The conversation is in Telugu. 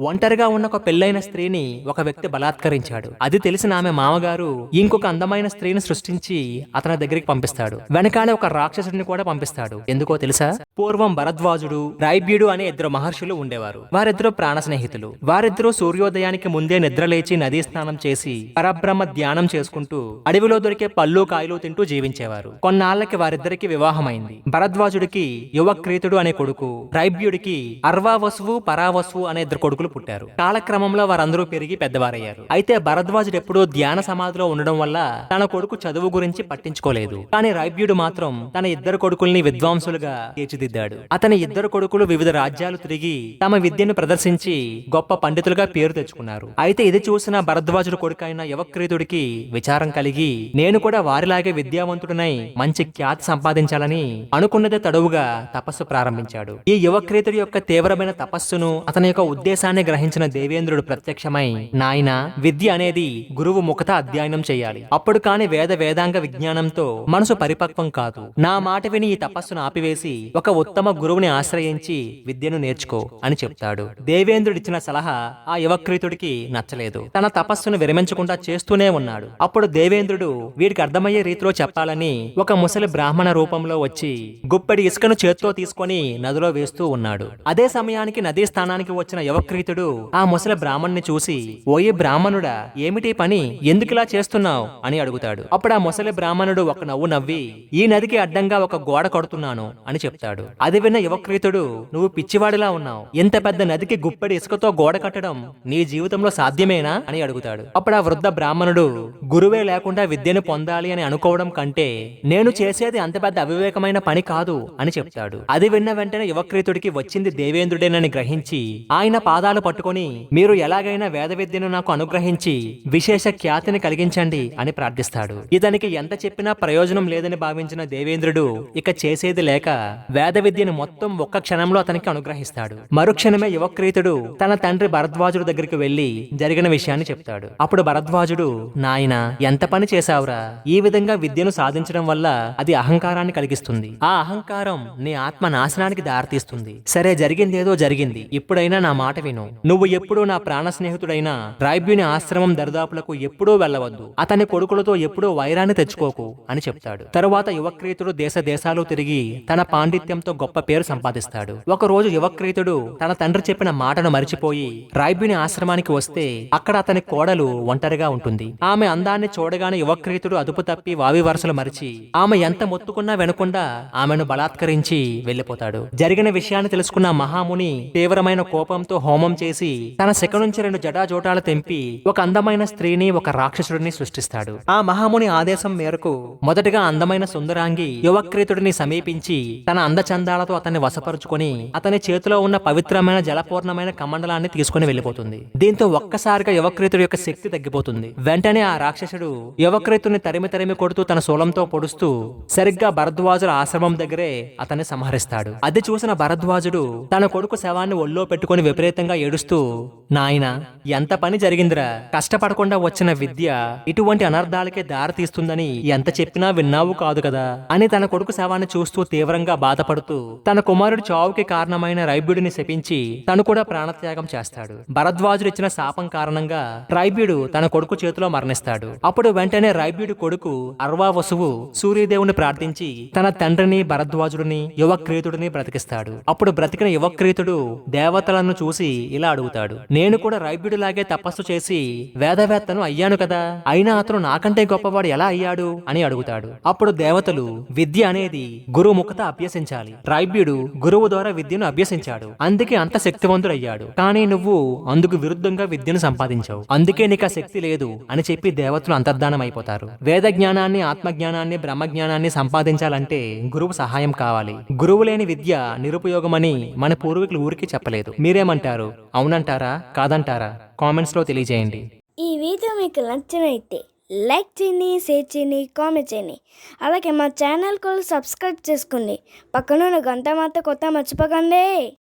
ఒంటరిగా ఉన్న ఒక పెళ్ళైన స్త్రీని ఒక వ్యక్తి బలాత్కరించాడు. అది తెలిసిన ఆమె మామగారు ఇంకొక అందమైన స్త్రీని సృష్టించి అతని దగ్గరికి పంపిస్తాడు. వెనకాలే ఒక రాక్షసుడిని కూడా పంపిస్తాడు. ఎందుకో తెలుసా? పూర్వం భరద్వాజుడు రైబ్యుడు అనే ఇద్దరు మహర్షులు ఉండేవారు. వారిద్దరూ ప్రాణ స్నేహితులు. వారిద్దరూ సూర్యోదయానికి ముందే నిద్రలేచి నదీ స్నానం చేసి పరబ్రహ్మ ధ్యానం చేసుకుంటూ అడవిలో దొరికే పళ్ళు కాయలు తింటూ జీవించేవారు. కొన్నాళ్ళకి వారిద్దరికి వివాహమైంది. భరద్వాజుడికి యువక్రీతుడు అనే కొడుకు రైబ్యుడికి అర్వావసువు పరావసువు అనే ఇద్దరు కొడుకు కొడుకులు పుట్టారు. కాలక్రమంలో వారందరూ పెరిగి పెద్దవారయ్యారు. అయితే భరద్వాజుడు ఎప్పుడూ ధ్యాన సమాధిలో ఉండడం వల్ల తన కొడుకు చదువు గురించి పట్టించుకోలేదు. కానీ రైబ్యుడు మాత్రం తన ఇద్దరు కొడుకుల్ని విద్వాంసులుగా తీర్చిదిద్దాడు. అతని ఇద్దరు కొడుకులు వివిధ రాజ్యాలు తిరిగి తమ విద్యను ప్రదర్శించి గొప్ప పండితులుగా పేరు తెచ్చుకున్నారు. అయితే ఇది చూసిన భరద్వాజుడు కొడుకైన యువక్రీతుడికి విచారం కలిగి నేను కూడా వారిలాగే విద్యావంతుడినై మంచి ఖ్యాతి సంపాదించాలని అనుకున్నదే తడువుగా తపస్సు ప్రారంభించాడు. ఈ యువక్రీతుడి యొక్క తీవ్రమైన తపస్సును అతని యొక్క ఉద్దేశాన్ని గ్రహించిన దేవేంద్రుడు ప్రత్యక్షమై నాయన విద్య అనేది గురువు ముఖత అధ్యయనం చేయాలి. అప్పుడు కాని వేద వేదాంగ విజ్ఞానంతో మనసు పరిపక్వం కాదు. నా మాట విని ఈ తపస్సును ఆపివేసి ఒక ఉత్తమ గురువుని ఆశ్రయించి విద్యను నేర్చుకో అని చెప్తాడు. దేవేంద్రుడిచ్చిన సలహా ఆ యువక్రీతుడికి నచ్చలేదు. తన తపస్సును విరమించకుండా చేస్తూనే ఉన్నాడు. అప్పుడు దేవేంద్రుడు వీడికి అర్థమయ్యే రీతిలో చెప్పాలని ఒక ముసలి బ్రాహ్మణ రూపంలో వచ్చి గుప్పెడి ఇసుకను చేత్తో తీసుకొని నదిలో వేస్తూ ఉన్నాడు. అదే సమయానికి నదీ స్థానానికి వచ్చిన స్నేహితుడు ఆ ముసలి బ్రాహ్మణ్ణి చూసి ఓయే బ్రాహ్మణుడా ఏమిటి పని? ఎందుకిలా చేస్తున్నావు? అని అడుగుతాడు. అప్పుడు ఆ ముసలి బ్రాహ్మణుడు ఒక నవ్వు నవ్వి ఈ నదికి అడ్డంగా ఒక గోడ కొడుతున్నాను అని చెప్తాడు. అది విన్న యువక్రీతుడు నువ్వు పిచ్చివాడిలా ఉన్నావు. ఇంత పెద్ద నదికి గుప్పెడి ఇసుకతో గోడ కట్టడం నీ జీవితంలో సాధ్యమేనా? అని అడుగుతాడు. అప్పుడు ఆ వృద్ధ బ్రాహ్మణుడు గురువే లేకుండా విద్యను పొందాలి అని అనుకోవడం కంటే నేను చేసేది అంత పెద్ద అవివేకమైన పని కాదు అని చెప్తాడు. అది విన్న వెంటనే యువక్రీతుడికి వచ్చింది దేవేంద్రుడేనని గ్రహించి ఆయన పాదాలు పట్టుకొని మీరు ఎలాగైనా వేద విద్యను నాకు అనుగ్రహించి విశేష ఖ్యాతిని కలిగించండి అని ప్రార్థిస్తాడు. ఇతనికి ఎంత చెప్పినా ప్రయోజనం లేదని భావించిన దేవేంద్రుడు ఇక చేసేది లేక వేద విద్యను మొత్తం ఒక్క క్షణంలో అతనికి అనుగ్రహిస్తాడు. మరుక్షణమే యువక్రీతుడు తన తండ్రి భరద్వాజుడు దగ్గరికి వెళ్ళి జరిగిన విషయాన్ని చెప్తాడు. అప్పుడు భరద్వాజుడు నాయన ఎంత పని చేశావురా? ఈ విధంగా విద్యను సాధించడం వల్ల అది అహంకారాన్ని కలిగిస్తుంది. ఆ అహంకారం నీ ఆత్మ నాశనానికి దారితీస్తుంది. సరే జరిగిందేదో జరిగింది. ఇప్పుడైనా నా మాట విను. నువ్వు ఎప్పుడూ నా ప్రాణ స్నేహితుడైన రాయ్బ్యుని ఆశ్రమం దరిదాపులకు ఎప్పుడూ వెళ్ళవద్దు. అతని కొడుకులతో ఎప్పుడూ వైరాన్ని తెచ్చుకోకు అని చెప్తాడు. తరువాత యువక్రీతుడు దేశ దేశాలు తిరిగి తన పాండిత్యంతో గొప్ప పేరు సంపాదిస్తాడు. ఒక రోజు యువక్రీతుడు తన తండ్రి చెప్పిన మాటను మరిచిపోయి రాయ్బ్యుని ఆశ్రమానికి వస్తే అక్కడ అతని కోడలు ఒంటరిగా ఉంటుంది. ఆమె అందాన్ని చూడగానే యువక్రీతుడు అదుపు తప్పి వావి వరుసలు మరిచి ఆమె ఎంత మొత్తుకున్నా వెనకుండా ఆమెను బలాత్కరించి వెళ్ళిపోతాడు జరిగిన విషయాన్ని తెలుసుకున్న మహాముని తీవ్రమైన కోపంతో హోమం చేసి తన శిఖ నుంచి రెండు జటాజోటాలు తెంపి ఒక అందమైన స్త్రీని ఒక రాక్షసుడిని సృష్టిస్తాడు. ఆ మహాముని ఆదేశం మేరకు మొదటగా అందమైన సుందరాంగి యువక్రీతుడిని సమీపించి తన అందచందాలతో అతన్ని వశపరుచుకొని అతని చేతిలో ఉన్న పవిత్రమైన జలపూర్ణమైన కమండలాన్ని తీసుకుని వెళ్ళిపోతుంది దీంతో ఒక్కసారిగా యువక్రీతుడి యొక్క శక్తి తగ్గిపోతుంది. వెంటనే ఆ రాక్షసుడు యువక్రీతుని తరిమి తరిమి కొడుతూ తన శూలంతో పొడుస్తూ సరిగ్గా భరద్వాజుల ఆశ్రమం దగ్గరే అతన్ని సంహరిస్తాడు. అది చూసిన భరద్వాజుడు తన కొడుకు శవాన్ని ఒళ్ళో పెట్టుకుని విపరీతంగా ఏడుస్తూ నాయన ఎంత పని జరిగిందిరా? కష్టపడకుండా వచ్చిన విద్య ఇటువంటి అనర్థాలకే దారి తీస్తుందని ఎంత చెప్పినా విన్నావు కాదు కదా? అని తన కొడుకు శవాన్ని చూస్తూ తీవ్రంగా బాధపడుతూ తన కుమారుడు చావుకి కారణమైన రైబ్యుడిని శపించి తను కూడా ప్రాణత్యాగం చేస్తాడు. భరద్వాజుడు ఇచ్చిన శాపం కారణంగా రైబ్యుడు తన కొడుకు చేతిలో మరణిస్తాడు. అప్పుడు వెంటనే రైబ్యుడి కొడుకు అర్వావసువు సూర్యదేవుని ప్రార్థించి తన తండ్రిని భరద్వాజుడిని యువక్రీతుడిని బ్రతికిస్తాడు. అప్పుడు బ్రతికిన యువక్రీతుడు దేవతలను చూసి ఇలా అడుగుతాడు నేను కూడా రైబ్యుడిలాగే తపస్సు చేసి వేదవేత్తను అయ్యాను కదా అయినా అతను నాకంటే గొప్పవాడు ఎలా అయ్యాడు? అని అడుగుతాడు. అప్పుడు దేవతలు విద్య అనేది గురువు ముఖత అభ్యసించాలి. రైబ్యుడు గురువు ద్వారా విద్యను అభ్యసించాడు. అందుకే అంత శక్తివంతుడయ్యాడు. కానీ నువ్వు అందుకు విరుద్ధంగా విద్యను సంపాదించావు. అందుకే నీకు ఆ శక్తి లేదు అని చెప్పి దేవతలు అంతర్ధానం అయిపోతారు వేద జ్ఞానాన్ని ఆత్మజ్ఞానాన్ని బ్రహ్మజ్ఞానాన్ని సంపాదించాలంటే గురువు సహాయం కావాలి. గురువు లేని విద్య నిరుపయోగమని మన పూర్వీకులు ఊరికి చెప్పలేదు. మీరేమంటారు? అవునంటారా? కాదంటారా? కామెంట్స్లో తెలియజేయండి. ఈ వీడియో మీకు నచ్చినైతే లైక్ చేయండి షేర్ చేయండి కామెంట్ చేయండి. అలాగే మా ఛానల్ కూడా సబ్స్క్రైబ్ చేసుకోండి. పక్కన గంట మాత్రం కొత్త మర్చిపోకండి.